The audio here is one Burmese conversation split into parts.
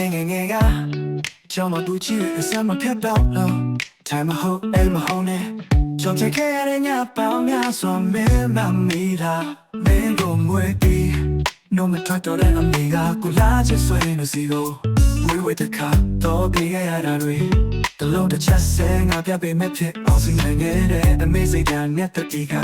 နေငယ်ငယ်ကကျောင်းမတူချီအစမဖြတ်တော့လို့ time မဟုတ်အဲ့မဟုတ်နဲ့ကျောင်းချခဲ့ရတဲ့ညပေါင်းများစွာမင်းမမီတာမင်းကိုမွေးပြီး no me trato de amiga ကိုလာချစ်ဆွေးနေစီကိုဝေးဝေးတခါတော့ပြရရတာတွေတလုံးတစ်ချက်ဆဲငါပြပေးမဲ့ဖြစ်အောင်စီနေခဲ့တဲ့အမေစိတ်ဓာတ်နဲ့တတိက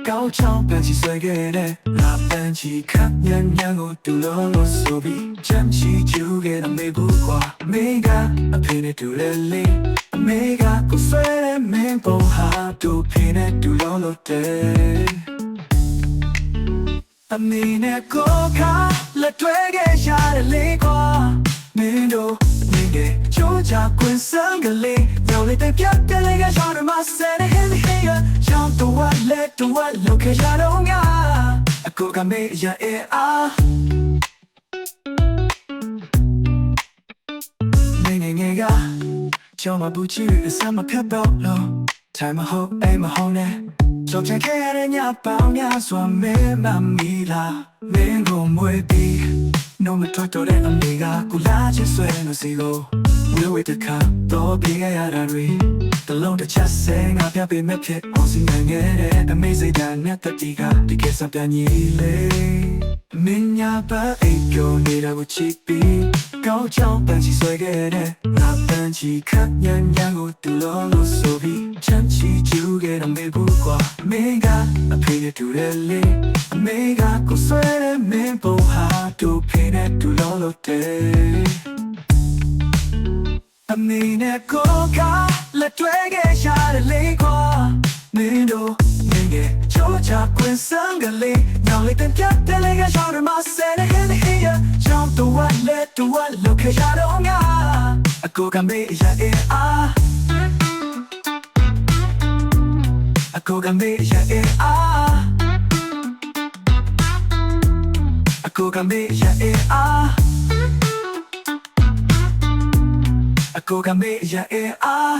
တကယ်စပြန်ကြီးလေမင်းညာပါအိပ်ပျော်နေတာကိုချစ်ပြီးကောင်းချောင်းပန်းချီဆွဲခဲ့တဲ့လာပန်းချီခပ်ညံ့ညံ့ကိုတူလို့လို့ဆိုပြီးချမ်းချီကျူခဲ့တဲ့မေဘူးကွာမေကအဖေနဲ့တူလေလေအမေကကိုဆွဲတဲ့မင်းပုံဟာတူဖေနဲ့တူလို့လို့တဲ့အမေနဲ့ကိုခါလက်တွဲခဲ့ရတဲ့လေးကွာမင်းတို့နေကချိုးချကွင်းစံကလေးညောင်လေးတဲ့ပြ တော့လက်တော့လောက်ခဲ့ရတော့ငါအကိုကမေးရအေးအားနေနေငယ်ကကျောင်းမဘူးချီအစမဖြတ်တော့လို့ time မဟုတ်အိမ်မဟုတ်နဲ့ကြောက်ချင်ခဲ့ရတဲ့ညပေါင်းများစွာမင်းမမီလာမင်းကိုမွေးပြီး no me trato de amiga ကိုလာချ စ်ဆွဲနေစီကိုဝေးဝေးတခါတော့ပြရရတာတွေတလုံးတစ်ချက်ဆဲငါပြပေးမဲ့ဖြစ်အောင်စီနိုင်ခဲ့တဲ့အမေစိတ်ဓာတ်နဲ့တတိကဒီကိစ္စပြန်ကြီးလေမင်းညာပါအိပ်ကိုနေတာကိုချစ်ပြီးကောင်းချောင်းပန်းချီဆွဲခဲ့တဲ့ငါပန်းချီခပ်ညံ့ညံ့ကိုတူလို့လို့ဆိုပြီးချမ်းချီကျူခဲ့တဲ့မေဘူးကွာမင်းကအဖေနဲ့တူတယ်လေအမေကကိုဆွဲတဲ့မင်းပုံဟာတူဖေနဲ့တူလို့လို့တဲ့ အမေနဲ့ကိုကလက်တွဲခဲ့ရတဲ့လေးကွာမင်းတို့နေငယ်ချိုးချကွင်းစံကလေးညောင်လေးတင်ပြတ်တဲ့လေးကရှောင်းရမဆဲတဲ့ဟင်းဟင်းရချောင်းတော့လက်တော့လောက်ခဲ့ရတော့ငါအကိုကမေးရအေးအားအကိုကမေးရအေးအားအ အကိုကမေးရအေးအား